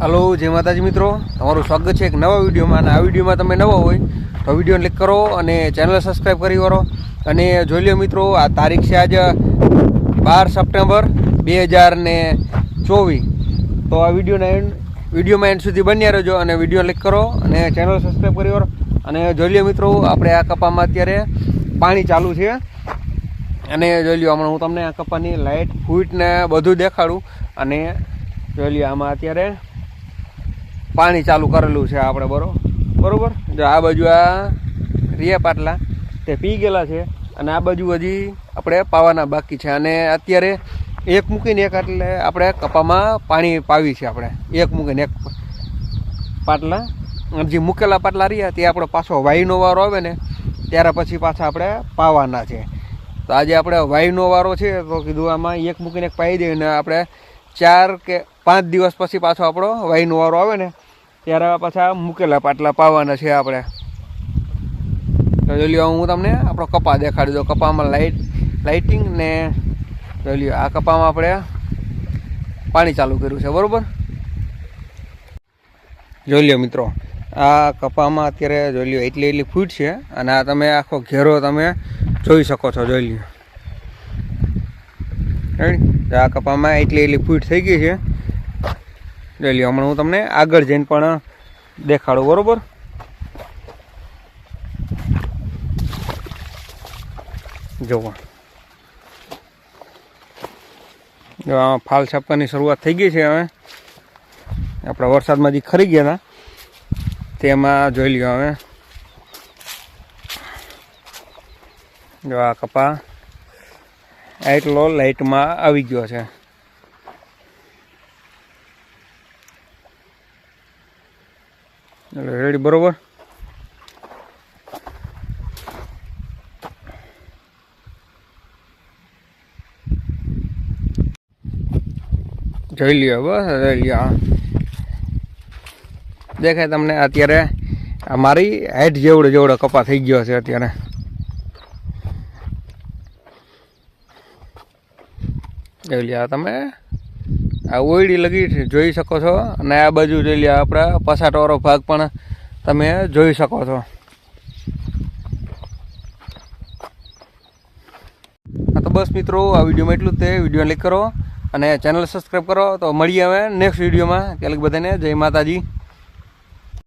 Hello, જય માતાજી મિત્રો. તમારું સ્વાગત છે એક નવા વિડીયોમાં અને આ વિડીયોમાં તમે નવા હોય તો વીડિયો ક્લિક કરો અને ચેનલ સબસ્ક્રાઈબ કરી કરો અને જોઈ લો મિત્રો, આ તારીખ છે આજે બાર સપ્ટેમ્બર બે હજાર ને ચોવીસ. તો આ વિડીયોના એન્ડ વિડીયોમાં એન્ડ સુધી બન્યા રહેજો અને વીડિયો ક્લિક કરો અને ચેનલ સબસ્ક્રાઈબ કરી કરો અને જોઈ લો મિત્રો, આપણે આ કપામાં અત્યારે પાણી ચાલુ છે. અને જોઈ લ્યો, હમણાં હું તમને આ કપાની લાઇટ ફૂટ ને બધું દેખાડું. અને જોઈ લ્યો, આમાં અત્યારે પાણી ચાલુ કરેલું છે આપણે, બરો, બરોબર? જો આ બાજુ આ રિયા પાટલા તે પી ગયેલા છે અને આ બાજુ હજી આપણે પાવાના બાકી છે અને અત્યારે એક મૂકીને એક એટલે આપણે કપામાં પાણી પાવી છે આપણે. એક મૂકીને એક પાટલા. જે મૂકેલા પાટલા રહ્યા તે આપણો પાછો વાયુનો વારો આવે ને, ત્યારે પછી પાછા આપણે પાવાના છે. તો આજે આપણે વાયુનો વારો છે તો કીધું આમાં એક મૂકીને એક પાઈ દઈએ ને આપણે ચાર કે પાંચ દિવસ પછી પાછો આપણો વાયુનો વારો આવે ને ત્યારે પાછા મૂકેલા પાટલા પાવાના છે આપણે. તો જોઈ હું તમને આપણો કપા દેખાડી દઉં. કપામાં લાઇટ લાઇટિંગ ને જોઈ આ કપામાં આપણે પાણી ચાલુ કર્યું છે, બરાબર? જોઈ લ્યો મિત્રો, આ કપામાં અત્યારે જોઈ લ્યો, એટલી એટલી ફૂટ છે અને આ તમે આખો ઘેરો તમે જોઈ શકો છો, જોઈ લ્યો. આ કપામાં એટલી એટલી ફૂટ થઈ ગઈ છે. જોઈ લ્યો. હમણાં હું તમને આગળ જઈને પણ દેખાડું, બરોબર? જોવા ફાલ છાપવાની શરૂઆત થઈ ગઈ છે હવે. આપણા વરસાદમાં જે ખરી ગયા હતા, તેમાં જોઈ લ્યો હવે. જો આ કપા એટલો લાઇટમાં આવી ગયો છે. રેડી, બરોબર? જોઈ લ્યો, બસ, જોઈ લ્યો. દેખાય તમને અત્યારે આ મારી હાઈટ જેવડો જેવડો કપા થઈ ગયો છે અત્યારે. જોઈ લ્યો તમે? આ ઓયડી લગી જોઈ શકો છો. અને આ બાજુ જોઈ આપણા પસાટવાળો ભાગ પણ તમે જોઈ શકો છો. તો બસ મિત્રો, આ વિડીયોમાં એટલું જ તે. વીડિયો લાઈક કરો અને ચેનલ સબસ્ક્રાઈબ કરો. તો મળીએ હવે નેક્સ્ટ વિડીયોમાં. ત્યાં બધાને જય માતાજી.